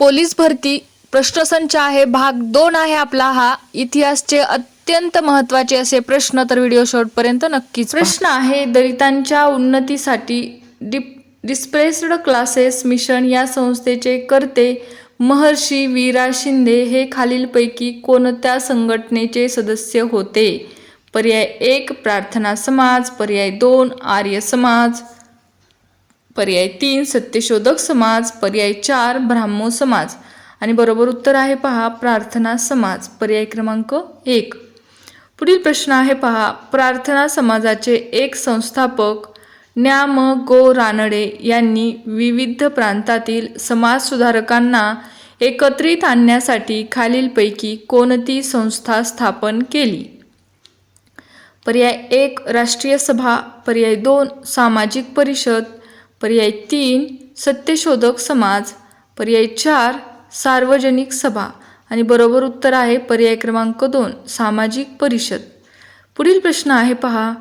Police भरती प्रश्नसंच आहे भाग दोन आहे आपला हा. इतिहासचे अत्यंत महत्त्वाचे असे प्रश्न तर व्हिडिओ शेवटपर्यंत नक्कीच प्रश्न आहे दलितांच्या उन्नतीसाठी डिप डिस्प्लेस्ड क्लासेस मिशन या संस्थेचे करते महर्षी वीरा शिंदे हे खालीलपैकी कोणत्या संघटनेचे सदस्य होते? पर्याय एक प्रार्थना समाज. पर्याय दोन आर्य समाज. पर्याय तीन सत्यशोधक समाज पर्याय चार ब्राह्मो समाज. आणि बरोबर उत्तर आहे पहा प्रार्थना समाज पर्याय क्रमांक एक. पुढील प्रश्न आहे पहा प्रार्थना समाजाचे एक संस्थापक न्याम गो रानडे यांनी विविध प्रांतातील समाजसुधारकांना एकत्रित आणण्यासाठी खालीलपैकी कोणती संस्था स्थापन केली? पर्याय एक राष्ट्रीय सभा. पर्याय दोन सामाजिक परिषद. पर्याय तीन सत्यशोधक समाज. पर्याय चार सार्वजनिक सभा. आणि बरोबर उत्तर आहे पर्याय क्रमांक दोन सामाजिक परिषद. पुढील प्रश्न आहे पहा.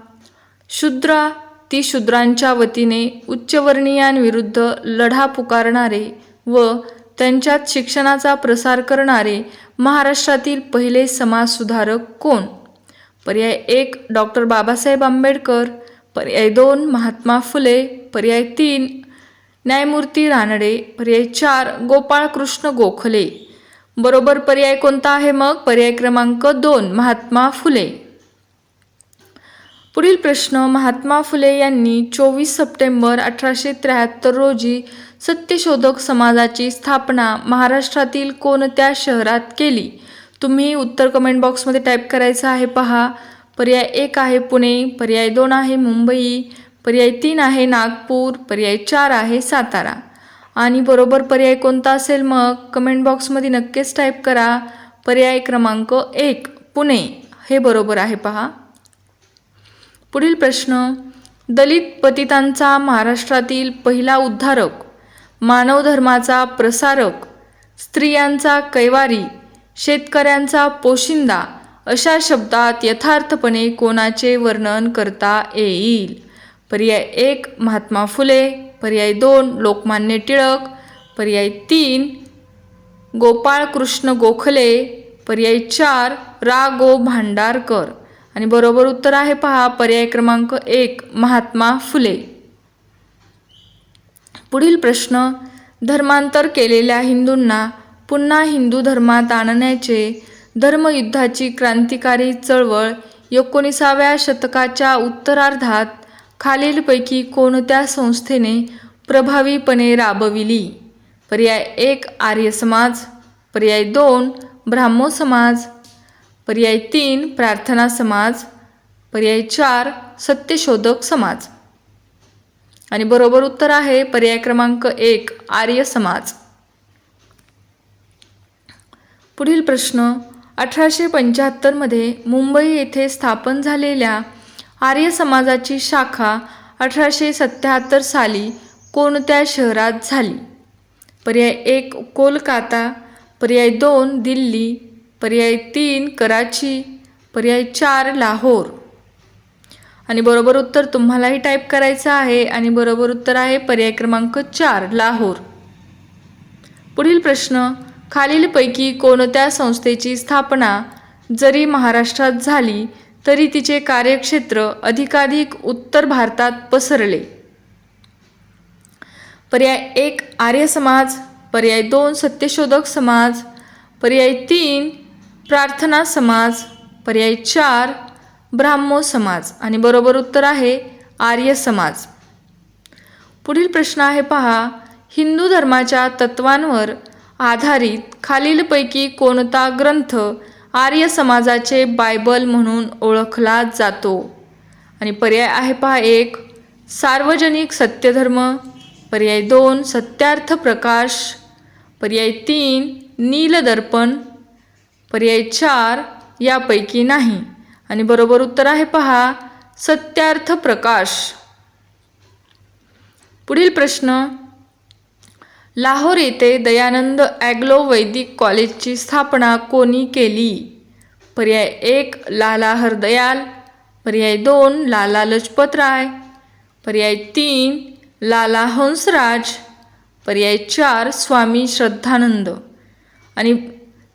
शूद्रा ती शूद्रांच्या वतीने उच्चवर्णीयांविरुद्ध लढा पुकारणारे व त्यांच्यात शिक्षणाचा प्रसार करणारे महाराष्ट्रातील पहिले समाजसुधारक कोण? पर्याय एक डॉक्टर बाबासाहेब आंबेडकर. पर्याय दोन महात्मा फुले पर्याय तीन न्यायमूर्ती रानडे पर्याय चार गोपाळकृष्ण गोखले. बरोबर पर्याय कोणता आहे मग? पर्याय क्रमांक दोन महात्मा फुले. पुढील प्रश्न महात्मा फुले यांनी चोवीस सप्टेंबर अठराशे त्र्याहत्तर रोजी सत्यशोधक समाजाची स्थापना महाराष्ट्रातील कोणत्या शहरात केली? तुम्ही उत्तर कमेंट बॉक्समध्ये टाईप करायचं आहे पहा. पर्याय एक आहे पुणे पर्याय दोन आहे मुंबई पर्याय तीन आहे नागपूर पर्याय चार आहे सातारा. आणि बरोबर पर्याय कोणता असेल मग? कमेंट बॉक्समध्ये नक्कीच टाईप करा. पर्याय क्रमांक एक पुणे. हे बरोबर आहे पहा. पुढील प्रश्न दलित पतितांचा महाराष्ट्रातील पहिला उद्धारक मानवधर्माचा प्रसारक स्त्रियांचा कैवारी शेतकऱ्यांचा पोशिंदा अशा शब्दात यथार्थपणे कोणाचे वर्णन करता येईल? पर्याय एक महात्मा फुले. पर्याय दोन लोकमान्य टिळक. पर्याय तीन गोपाळकृष्ण गोखले. पर्याय चार रा गो भांडारकर. आणि बरोबर उत्तर आहे पहा पर्याय क्रमांक एक महात्मा फुले. पुढील प्रश्न धर्मांतर केलेल्या हिंदूंना पुन्हा हिंदू धर्मात आणण्याचे धर्मयुद्धाची क्रांतिकारी चळवळ एकोणीसाव्या शतकाच्या उत्तरार्धात खालीलपैकी कोणत्या संस्थेने प्रभावीपणे राबविली? पर्याय एक आर्य समाज. पर्याय दोन ब्राह्मो समाज. पर्याय तीन प्रार्थना समाज. पर्याय चार सत्यशोधक समाज. आणि बरोबर उत्तर आहे पर्याय क्रमांक एक आर्य समाज. पुढील प्रश्न अठराशे पंच्याहत्तरमध्ये मुंबई येथे स्थापन झालेल्या आर्य समाजाची शाखा अठराशे सत्याहत्तर साली कोणत्या शहरात झाली? पर्याय एक कोलकाता पर्याय दोन दिल्ली पर्याय तीन कराची पर्याय चार लाहोर. आणि बरोबर उत्तर तुम्हालाही टाईप करायचं आहे आणि बरोबर उत्तर आहे पर्याय क्रमांक चार लाहोर. पुढील प्रश्न खालीलपैकी कोणत्या संस्थेची स्थापना जरी महाराष्ट्रात झाली तरी तिचे कार्यक्षेत्र अधिकाधिक उत्तर भारतात पसरले. पर्याय एक आर्य समाज. पर्याय दोन सत्यशोधक समाज. पर्याय तीन प्रार्थना समाज. पर्याय चार ब्राह्मो समाज. आणि बरोबर उत्तर आहे आर्य समाज. पुढील प्रश्न आहे पहा हिंदू धर्माच्या तत्वांवर आधारित खालीलपैकी कोणता ग्रंथ आर्य समाजाचे बायबल म्हणून ओळखला जातो? आणि पर्याय आहे पहा एक सार्वजनिक सत्यधर्म पर्याय दोन सत्यार्थ प्रकाश पर्याय तीन नीलदर्पण पर्याय चार यापैकी नाही. आणि बरोबर उत्तर आहे पहा सत्यार्थ प्रकाश. पुढील प्रश्न लाहोर येथे दयानंद ॲग्लो वैदिक कॉलेजची स्थापना कोणी केली? पर्याय एक लाला हरदयाल. पर्याय दोन लाला लजपत राय. पर्याय तीन लाला हंसराज. पर्याय चार स्वामी श्रद्धानंद. आणि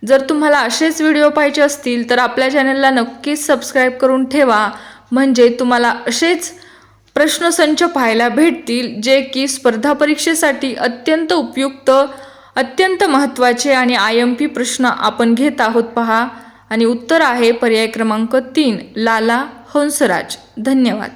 जर तुम्हाला असेच व्हिडिओ पाहिजे असतील तर आपल्या चॅनलला नक्कीच सबस्क्राईब करून ठेवा. म्हणजे तुम्हाला असेच प्रश्नसंच पाहायला भेटतील जे की स्पर्धा परीक्षेसाठी अत्यंत उपयुक्त अत्यंत महत्त्वाचे आणि आय एम पी प्रश्न आपण घेत आहोत पहा. आणि उत्तर आहे पर्याय क्रमांक तीन लाला हंसराज. धन्यवाद.